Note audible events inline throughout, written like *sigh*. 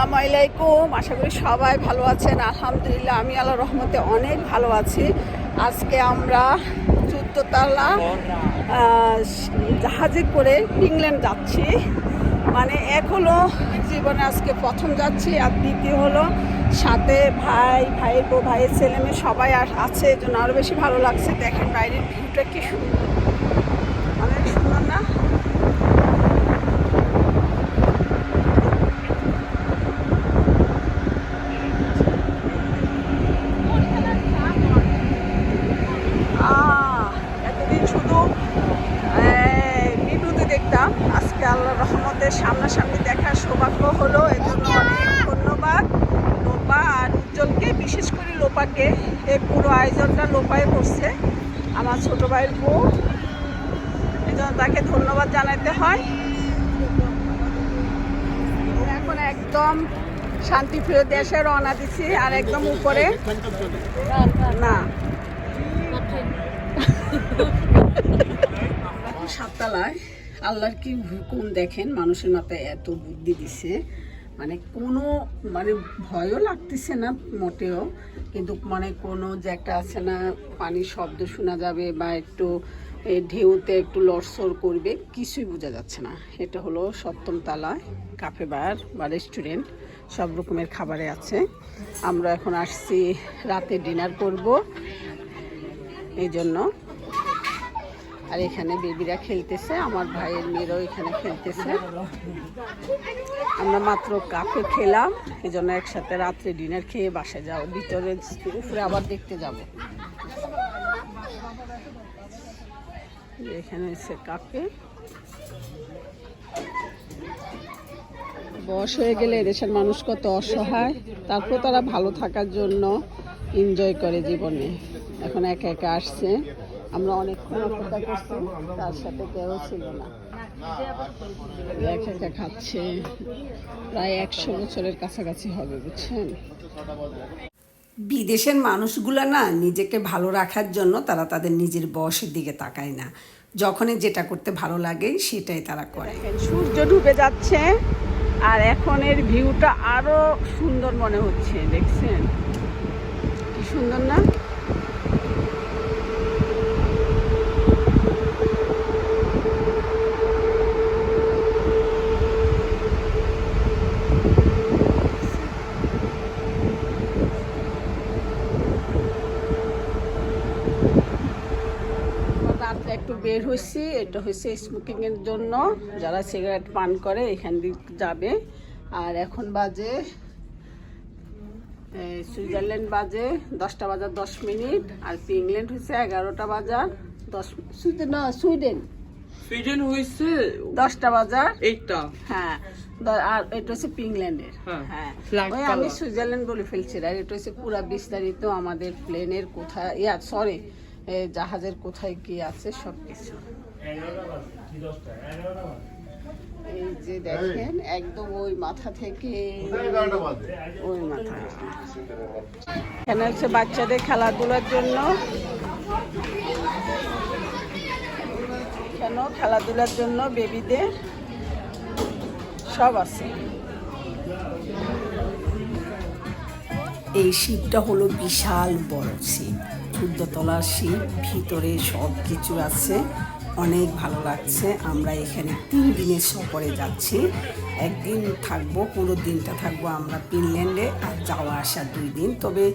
আসসালামু আলাইকুম। আশা করি সবাই ভালো আছেন। আলহামদুলিল্লাহ, আমি আল্লাহ রহমতে অনেক ভালো আছি। আজকে আমরা চোদ্দতলা জাহাজে করে ইংল্যান্ড যাচ্ছি। মানে এক হলো জীবনে আজকে প্রথম যাচ্ছি, আর দ্বিতীয় হলো সাথে ভাই ভাইয়ের বউ ভাইয়ের ছেলে মেয়ে সবাই আছে। জন্য আরও বেশি ভালো লাগছে। দেখেন বাইরের ভিউটা কি সুন্দর অনেক সুন্দর না আহ, শুধু ভিডিওতে দেখতাম আজকে আল্লাহ রহমতের সামনাসামনি দেখার সৌভাগ্য হলো এই জন্য অনেক ধন্যবাদ। লোপা আর উজ্জ্বলকে বিশেষ করে লোপাকে এই পুরো আয়োজনটা লোপায় করছে আমার ছোট ভাইয়ের বউ। এই জন্য তাকে ধন্যবাদ জানাতে হয়। এখন একদম শান্তিপ্রিয় দেশে রওনা দিছি আর একদম উপরে। না। *laughs* সাততলায় আল্লাহর কি হুকুম দেখেন? মানুষের মাথায় এত বুদ্ধি দিছে। মানে কোনো মানে ভয়ও লাগতেছে না মোটেও। কিন্তু মানে কোনো যে একটা আছে না, পানির শব্দ শোনা যাবে বা একটু ঢেউতে একটু লড়সড় করবে, কিছুই বোঝা যাচ্ছে না। এটা হলো সপ্তম তলায়, কাফে বার বা রেস্টুরেন্ট, সব রকমের খাবারে আছে। আমরা এখন আসছি, রাতে ডিনার করব। এই জন্য। আর এখানে বেবিরা খেলতেছে, আমার ভাইয়ের মেয়েরাও এখানে খেলতেছে। আমরা মাত্র কাপে খেলাম এই জন্য একসাথে রাত্রে ডিনার খেয়ে বাসায় যাব, ভিতরে উপরে আবার দেখতে যাব। এখানে হচ্ছে কাপে। বয়স হয়ে গেলে এদেশের মানুষ কত অসহায়, তারপর তারা ভালো থাকার জন্য এনজয় করে জীবনে। এখন একা একা আসছে, আমরা করছি তার সাথে কেউ ছিল না একা একা খাচ্ছে। প্রায় একশো বছরের কাছাকাছি হবে বুঝছেন? বিদেশের মানুষগুলো না নিজেকে ভালো রাখার জন্য তারা তাদের নিজের বয়সের দিকে তাকায় না। যখনই যেটা করতে ভালো লাগে সেটাই তারা করে। সূর্য ডুবে যাচ্ছে আর এখন এর ভিউটা আরও সুন্দর মনে হচ্ছে দেখছেন কি সুন্দর না রাত্রে একটু বের হয়েছি এটা হচ্ছে স্মোকিং এর জন্য। যারা সিগারেট পান করে এখান দিয়ে যাবে। আর এখন বাজে সুইজারল্যান্ড বাজে দশটা বাজার দশ মিনিট আর ইংল্যান্ড হচ্ছে এগারোটা বাজার দশ সুইডেন না সুইডেন। সুইডেন হয়েছে দশটা বাজার এইটা হ্যাঁ আর এটা হচ্ছে পিংল্যান্ডের হ্যাঁ, হ্যাঁ ওই আমি সুইজারল্যান্ড বলে ফেলছি আর এটা হচ্ছে পুরা বিস্তারিত আমাদের প্লেনের কোথায় ইয়া সরি জাহাজের কোথায় কি আছে সব কিছু এই যে দেখেন, একদম ওই মাথা থেকে ওই মাথা। এখানে হচ্ছে বাচ্চাদের খেলাধুলার জন্য। কেন? খেলাধুলার জন্য বেবিদের সব আছে। এই শিবটা হলো বিশাল বড় শিব ক্ষুদ্রতলার শিব ভিতরে সব কিছু আছে, অনেক ভালো লাগছে। আমরা এখানে তিন দিনের সফরে যাচ্ছি। একদিন থাকব, পুরো দিনটা থাকব আমরা পিনল্যান্ডে আর যাওয়া আসা দুই দিন। তবে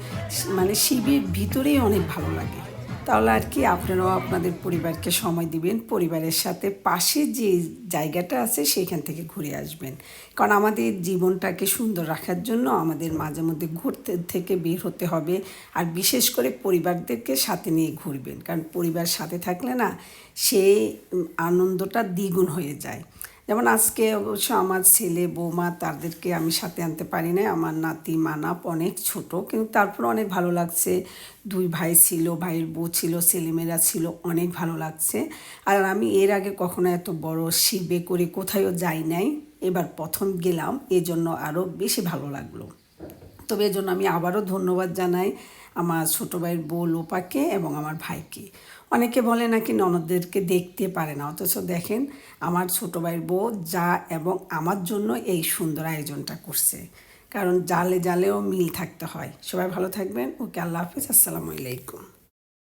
মানে শিবের ভিতরেই অনেক ভালো লাগে। তাহলে আর কি আপনারাও আপনাদের পরিবারকে সময় দিবেন, পরিবারের সাথে পাশে যে জায়গাটা আছে সেখান থেকে ঘুরে আসবেন। কারণ আমাদের জীবনটাকে সুন্দর রাখার জন্য আমাদের মাঝে মধ্যে ঘুরতে থেকে বের হতে হবে, আর বিশেষ করে পরিবারদেরকে সাথে নিয়ে ঘুরবেন। কারণ পরিবার সাথে থাকলে না সেই আনন্দটা দ্বিগুণ হয়ে যায়। যেমন আজকে অবশ্য আমার ছেলে, বৌমা তাদেরকে আমি সাথে আনতে পারি না আমার নাতি মানাপ অনেক ছোট, কিন্তু তারপরে অনেক ভালো লাগছে। দুই ভাই ছিল, ভাইয়ের বউ ছিল, ছেলেমেয়েরা ছিল, অনেক ভালো লাগছে। আর আমি এর আগে কখনো এত বড় শিবে করে কোথায়ও যাই নাই। এবার প্রথম গেলাম, এজন্য আরও বেশি ভালো লাগল। তবে এজন্য আমি আবারও ধন্যবাদ জানাই আমার ছোটো ভাইয়ের বউ লোপাকে এবং আমার ভাইকে। অনেকে বলে নাকি ননদদেরকে দেখতে পারে না, অথচ দেখেন আমার ছোটো ভাইয়ের বউ যা এবং আমার জন্য এই সুন্দর আয়োজনটা করছে। কারণ জালে জালেও মিল থাকতে হয়। সবাই ভালো থাকবেন। ওকে আল্লাহ হাফিজ। আসসালামু আলাইকুম।